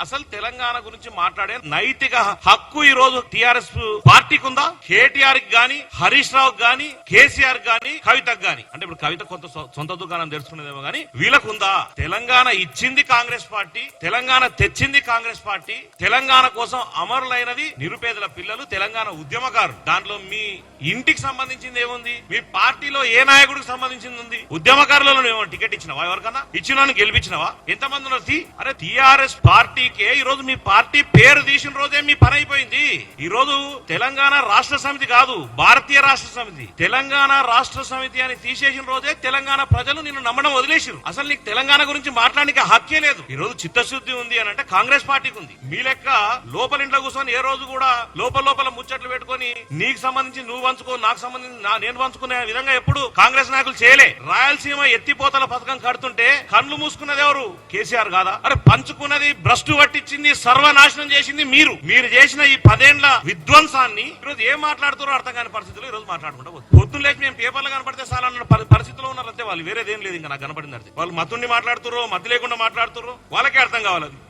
అసలు తెలంగాణ గురించి మాట్లాడే నైతిక హక్కు ఈ రోజు టిఆర్ఎస్ పార్టీకి ఉందా? కేటీఆర్కి గాని హరీష్ రావు గాని కేసీఆర్ గాని కవితకు గాని. అంటే ఇప్పుడు కవిత కొంత సొ- సొంత దుకాణం తెలుసుకునేదేమో గాని వీళ్ళకు ఉందా? తెలంగాణ ఇచ్చింది కాంగ్రెస్ పార్టీ తెలంగాణ తెచ్చింది కాంగ్రెస్ పార్టీ తెలంగాణ కోసం అమరులైనది నిరుపేదల పిల్లలు తెలంగాణ ఉద్యమకారులు. దాంట్లో మీ ఇంటికి సంబంధించింది ఏముంది? మీ పార్టీలో ఏ నాయకుడికి సంబంధించింది ఉంది? ఉద్యమకారులలో ఏమో టికెట్ ఇచ్చినవా ఎవరికన్నా? ఇచ్చిన గెలిపించినవా? ఎంతమంది ఉన్నారు? అరే టిఆర్ఎస్ పార్టీ పార్టీకే ఈ రోజు మీ పార్టీ పేరు తీసిన రోజే మీ పని అయిపోయింది. ఈ రోజు తెలంగాణ రాష్ట్ర సమితి కాదు భారతీయ రాష్ట్ర సమితి. తెలంగాణ రాష్ట్ర సమితి అని తీసేసిన రోజే తెలంగాణ ప్రజలు నిన్ను నమ్మడం వదిలేసారు. అసలు నీకు తెలంగాణ గురించి మాట్లాడడానికి హక్కే లేదు. ఈ రోజు చిత్తశుద్ధి ఉంది అని అంటే కాంగ్రెస్ పార్టీకి ఉంది. మీ లెక్క లోపల ఇంట్లో కూర్చొని ఏ రోజు కూడా లోపల లోపల ముచ్చట్లు పెట్టుకొని నీకు సంబంధించి నువ్వు పంచుకో నాకు సంబంధించి నా- నేను పంచుకునే విధంగా ఎప్పుడు కాంగ్రెస్ నాయకులు చేయలే. రాయలసీమ ఎత్తిపోతల పథకం కడుతుంటే కళ్ళు మూసుకున్నది ఎవరు? కేసీఆర్ కాదా? అరే పంచుకున్నది భ్రష్టు పట్టించింది సర్వనాశనం చేసింది మీరు. మీరు చేసిన ఈ పదేండ్ల విధ్వంసాన్ని ఈరోజు ఏం మాట్లాడుతారో అర్థం కాని పరిస్థితులు ఈ రోజు మాట్లాడుకుంటా పొద్దున్న లేచి మేము పేపర్లు కనపడితే చాలా పరిస్థితిలో ఉన్నారు అంతే వాళ్ళు. వేరేదేం లేదు ఇంకా నాకు కనపడింది వాళ్ళు మతుండి మాట్లాడుతున్నారు మతి లేకుండా మాట్లాడుతున్నారు వాళ్ళకే అర్థం కావాలి